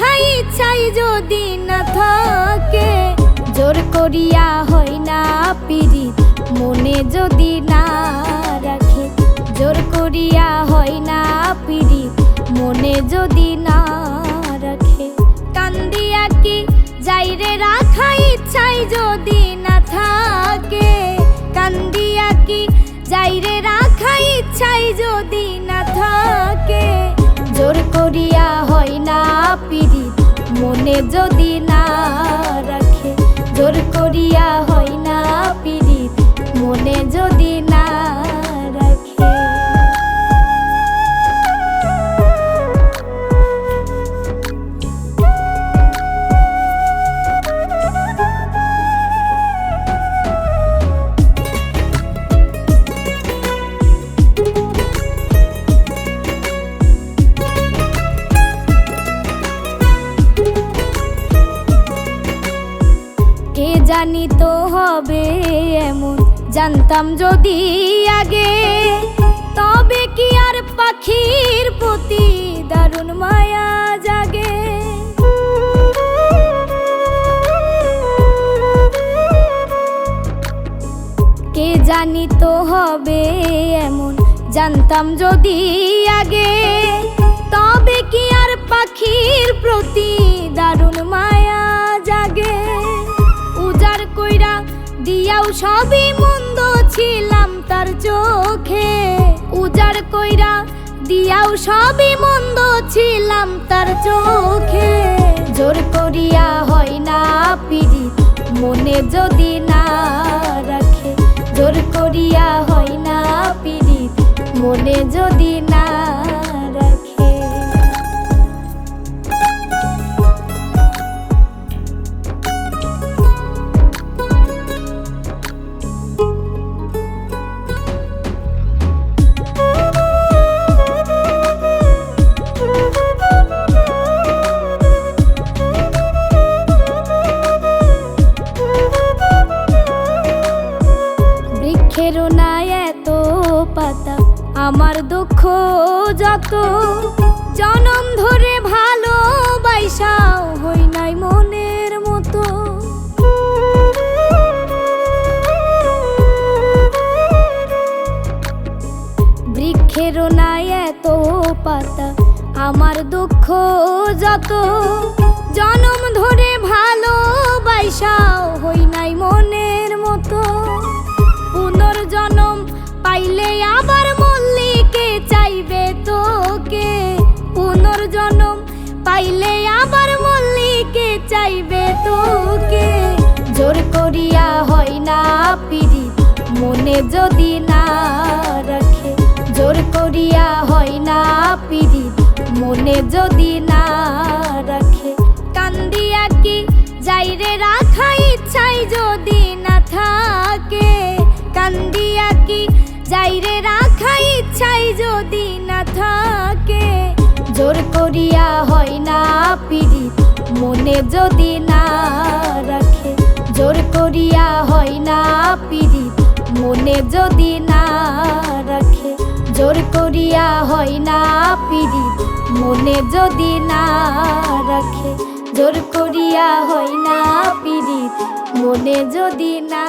ইচ্ছাই যদি না থাকে, জোর করিয়া হয় না পিরিত মনে যদি না রাখে, জোর করিয়া হয় না পিরিত মনে যদি না রাখে, কান্দিয়া কি যাইরে রাখা ইচ্ছাই যদি না থাকে, কান্দিয়া কি যাইরে রাখা ইচ্ছাই যদি না থাকে, জোর করিয়া হয় না পিরিত মনে যদি না জানি তো হবে এমন, জানতাম যদি আগে। তবে কি আর পাখির প্রতি দারুণ মায়া জাগে? কে জানি তো হবে এমন, জানতাম যদি আগে। তবে কি আর পাখির সবই মন্দ ছিলাম তার চোখে। উজার কইরা দিয়াও সবই মন্দ ছিলাম তার চোখে। জোর করিয়া হয় না পিরিত মনে যদি না রাখে। জোর করিয়া হয় না পিরিত মনে যদি না এত পাতা, আমার দুঃখ যত। জনম ধরে ভালো বাইসাও হই নাই মনের মতো। বৃক্ষেরও নাই এত পাতা, আমার দুঃখ যত। জনম ধরে ভালো বাইসাও হই নাই মনের মতো। পুনর্জনম পাইলে আবার মল্লিকে চাইবে তোকে। পুনর্জনম পাইলে আবার মল্লিকে চাইবে তোকে। জোর করিয়া হয় না পিরিত মনে যদি না রাখে। জোর করিয়া হয় না পিরিত মনে যদি না কি যাইরে রাখা ইচ্ছাই যদি না থাকে। জোর করিয়া হয় না পিরিত মনে যদি না রাখে। জোর করিয়া হয় না পিরিত মনে যদি না রাখে। জোর করিয়া হয় না পিরিত মনে যদি না রাখে। জোর করিয়া হয় না পিরিত মনে যদি না